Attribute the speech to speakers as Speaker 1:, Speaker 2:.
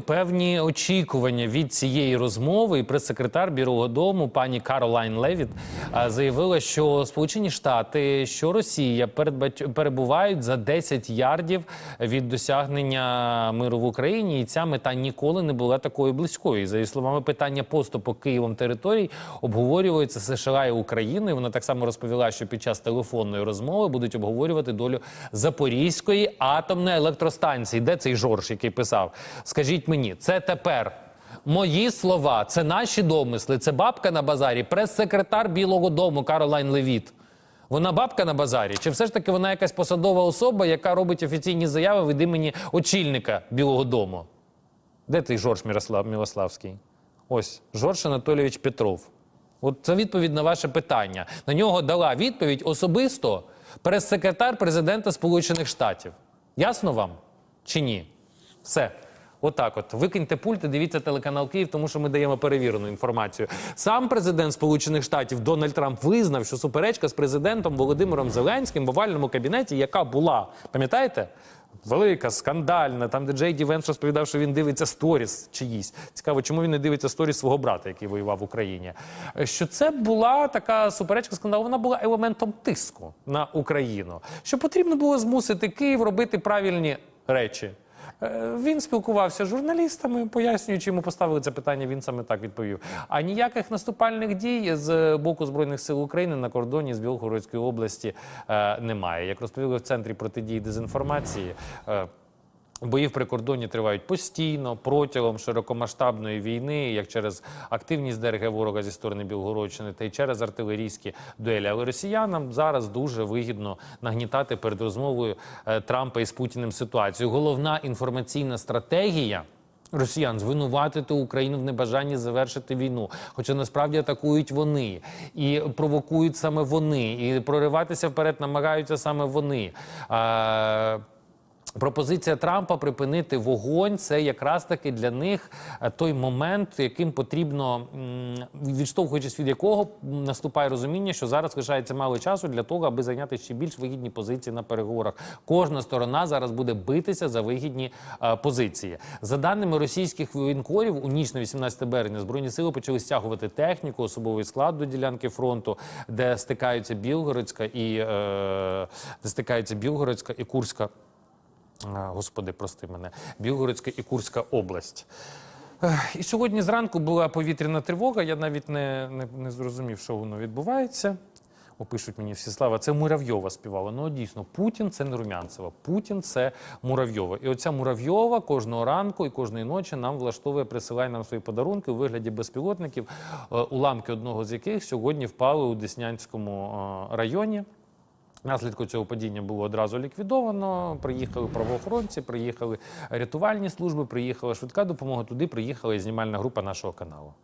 Speaker 1: Певні очікування від цієї розмови, і прес-секретар Білого Дому пані Каролайн Левіт заявила, що Сполучені Штати, що Росія перебувають за 10 ярдів від досягнення миру в Україні, і ця мета ніколи не була такою близькою. За її словами, питання поступу Києвом територій обговорюється США і Україною. Вона так само розповіла, що під час телефонної розмови будуть обговорювати долю Запорізької атомної електростанції. Де цей Жорж, який писав? Скажіть мені, це тепер. Мої слова, це наші домисли, це бабка на базарі, прес-секретар Білого Дому Каролайн Левіт. Вона бабка на базарі? Чи все ж таки вона якась посадова особа, яка робить офіційні заяви від імені очільника Білого Дому? Де той Жорж Мірослав Мілославський? Ось Жорж Анатолійович Петров. От це відповідь на ваше питання. На нього дала відповідь особисто прес-секретар президента Сполучених Штатів. Ясно вам чи ні? Все. Отак, от викиньте пульт і дивіться телеканал Київ, тому що ми даємо перевірену інформацію. Сам президент Сполучених Штатів Дональд Трамп визнав, що суперечка з президентом Володимиром Зеленським в овальному кабінеті, яка була, пам'ятаєте? Велика, скандальна, там, де Джей Ді Венс розповідав, що він дивиться сторіс чиїсь. Цікаво, чому він не дивиться сторіс свого брата, який воював в Україні. Що це була така суперечка скандалу, вона була елементом тиску на Україну. Що потрібно було змусити Київ робити правильні речі. Е, Він спілкувався з журналістами, пояснюючи, йому поставили це питання. Він саме так відповів. А ніяких наступальних дій з боку збройних сил України на кордоні з Білгородської області е, немає. Як розповіли в центрі протидії дезінформації. е, Бої в прикордонні тривають постійно протягом широкомасштабної війни, як через активність ДРГ ворога зі сторони Білгородщини, та й через артилерійські дуелі. Але росіянам зараз дуже вигідно нагнітати перед розмовою е, Трампа із Путіним ситуацію. Головна інформаційна стратегія. Росіян звинуватити Україну в небажанні завершити війну, хоча насправді атакують вони і провокують саме вони, і прориватися вперед намагаються саме вони. А, Пропозиція Трампа припинити вогонь це якраз таки для них е, той момент, яким потрібно, відштовхуючись від якого наступає розуміння, що зараз лишається мало часу для того, аби зайняти ще більш вигідні позиції на переговорах. Кожна сторона зараз буде битися за вигідні е, позиції. За даними російських воєнкорів, у ніч на 18 березня збройні сили почали стягувати техніку, особовий склад до ділянки фронту, де стикаються Білгородська і е, де стикаються Білгородська і Курська. Господи, прости мене, Білгородська і Курська область. І сьогодні зранку була повітряна тривога. Я навіть не, не, не зрозумів, що воно відбувається. Опишуть мені всі слава. Це Муравйова співала. Ну, дійсно, Путін це не Румянцева. Путін це Муравйова. І оця Муравйова кожного ранку і кожної ночі нам влаштовує, присилає нам свої подарунки у вигляді безпілотників, е, уламки одного з яких сьогодні впали у Деснянському е, районі. Наслідку цього падіння було одразу ліквідовано. Приїхали правоохоронці, приїхали рятувальні служби, приїхала швидка допомога. Туди приїхала і знімальна група нашого каналу.